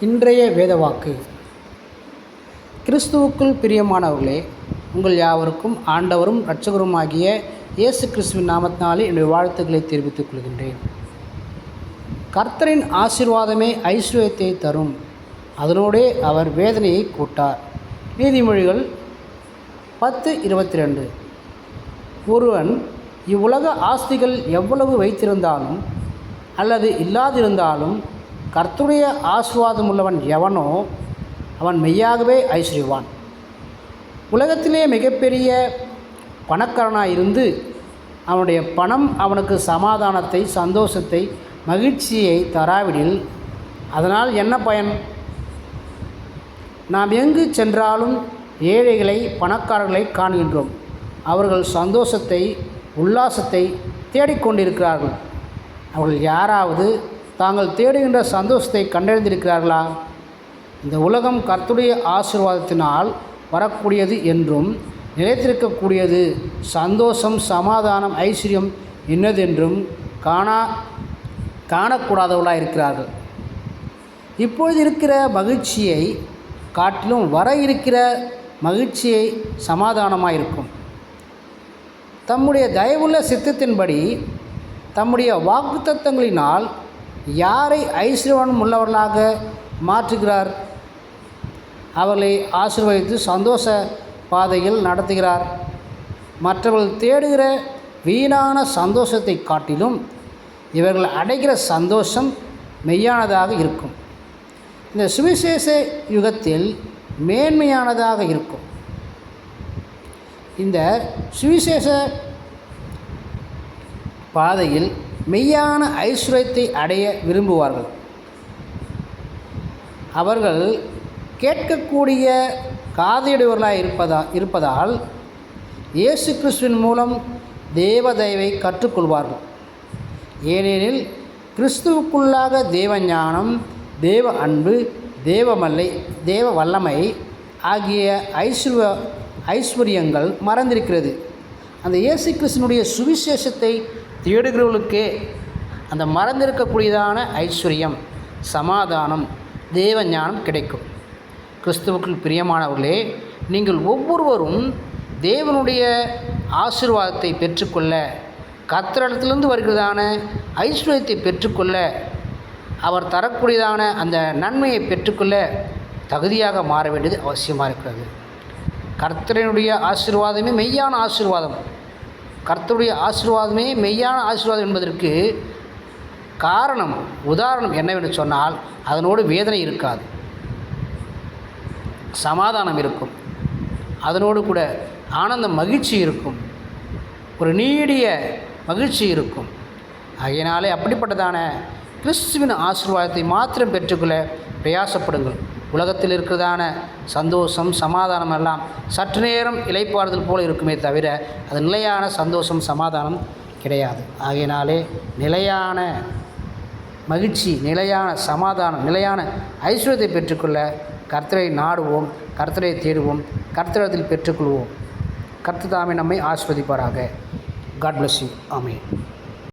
இன்றைய வேதவாக்கு. கிறிஸ்துவுக்குள் பிரியமானவர்களே உங்கள் யாவருக்கும் ஆண்டவரும் இரட்சகருமாகிய இயேசு கிறிஸ்துவின் நாமத்தினாலே என்னுடைய வாழ்த்துக்களை தெரிவித்துக் கொள்கின்றேன். கர்த்தரின் ஆசீர்வாதமே ஐஸ்வர்யத்தை தரும். அதனோடே அவர் வேதனையை கூட்டார். நீதிமொழிகள் பத்து இருபத்தி ரெண்டு ஒருவன் இவ்வுலக ஆஸ்திகள் எவ்வளவு வைத்திருந்தாலும் அல்லது இல்லாதிருந்தாலும் கர்த்தருடைய ஆசுவாதம் உள்ளவன் எவனோ அவன் மெய்யாகவே ஐஸ்வர்யவான். உலகத்திலே மிகப்பெரிய பணக்காரனாக இருந்து அவனுடைய பணம் அவனுக்கு சமாதானத்தை சந்தோஷத்தை மகிழ்ச்சியை தராவிடில் அதனால் என்ன பயன்? நாம் எங்கு சென்றாலும் ஏழைகளை பணக்காரர்களை காண்கின்றோம். அவர்கள் சந்தோஷத்தை உல்லாசத்தை தேடிக்கொண்டிருக்கிறார்கள். அவர்கள் யாராவது தாங்கள் தேடுகின்ற சந்தோஷத்தை கண்டறிந்திருக்கிறார்களா? இந்த உலகம் கர்த்துடைய ஆசீர்வாதத்தினால் வரக்கூடியது என்றும் நிலைத்திருக்கக்கூடியது சந்தோஷம் சமாதானம் ஐஸ்வர்யம் என்னதென்றும் காணா காணக்கூடாதவர்களாக இருக்கிறார்கள் இப்பொழுது இருக்கிற மகிழ்ச்சியை காட்டிலும் வர இருக்கிற மகிழ்ச்சியை சமாதானமாக இருக்கும் தம்முடைய தயவுள்ள சித்தத்தின்படி தம்முடைய வாக்குத்தத்தங்களினால் யாரை ஐஸ்வரவனம் உள்ளவர்களாக மாற்றுகிறார்? அவர்களை ஆசீர்வதித்து சந்தோஷ பாதையில் நடத்துகிறார். மற்றவர்கள் தேடுகிற வீணான சந்தோஷத்தை காட்டிலும் இவர்கள் அடைகிற சந்தோஷம் மெய்யானதாக இருக்கும். இந்த சுவிசேஷ யுகத்தில் மேன்மையானதாக இருக்கும். இந்த சுவிசேஷ பாதையில் மெய்யான ஐஸ்வர்யத்தை அடைய விரும்புவார்கள். அவர்கள் கேட்கக்கூடிய காதையுடையவர்களாக இருப்பதா இருப்பதால் இயேசு கிறிஸ்துவின் மூலம் தேவதைவை கற்றுக்கொள்வார்கள். ஏனெனில் கிறிஸ்துவுக்குள்ளாக தேவ ஞானம் தேவ அன்பு தேவமல்லை தேவ வல்லமை ஆகிய ஐஸ்வ ஐஸ்வர்யங்கள் மறந்திருக்கிறது. அந்த இயேசு கிறிஸ்துனுடைய சுவிசேஷத்தை தேடுகிறவர்களுக்கே அந்த மறந்திருக்கக்கூடியதான ஐஸ்வர்யம் சமாதானம் தேவ ஞானம் கிடைக்கும். கிறிஸ்துவுக்குள் பிரியமானவர்களே நீங்கள் ஒவ்வொருவரும் தேவனுடைய ஆசீர்வாதத்தை பெற்றுக்கொள்ள கத்திரிடத்திலிருந்து வருகிறதான ஐஸ்வர்யத்தை பெற்றுக்கொள்ள அவர் தரக்கூடியதான அந்த நன்மையை பெற்றுக்கொள்ள தகுதியாக மாற வேண்டியது அவசியமாக இருக்கிறது. கர்த்தரனுடைய ஆசீர்வாதமே மெய்யான ஆசீர்வாதம். கர்த்தருடைய ஆசீர்வாதமே மெய்யான ஆசீர்வாதம் என்பதற்கு காரணம் உதாரணம் என்னவென்று சொன்னால் அதனோடு வேதனை இருக்காது. சமாதானம் இருக்கும். அதனோடு கூட ஆனந்த மகிழ்ச்சி இருக்கும். ஒரு நீடிய மகிழ்ச்சி இருக்கும். ஆகையினாலே அப்படிப்பட்டதான கிறிஸ்துவின் ஆசீர்வாதத்தை மாத்திரம் பெற்றுக்கொள்ள பிரயாசப்படுங்கள். உலகத்தில் இருக்கிறதான சந்தோஷம் சமாதானம் எல்லாம் சற்று நேரம் இலைப்பாறுதல் போல இருக்குமே தவிர அது நிலையான சந்தோஷம் சமாதானம் கிடையாது. ஆகையினாலே நிலையான மகிழ்ச்சி நிலையான சமாதானம் நிலையான ஐஸ்வர்யத்தை பெற்றுக்கொள்ள கர்த்தரை நாடுவோம் கர்த்தரை தேடுவோம் கர்த்தரத்தில் பெற்றுக்கொள்வோம். கர்த்ததாமே நம்மை ஆஸ்வதிப்பாராக காட் பிளஸ் யூ ஆமே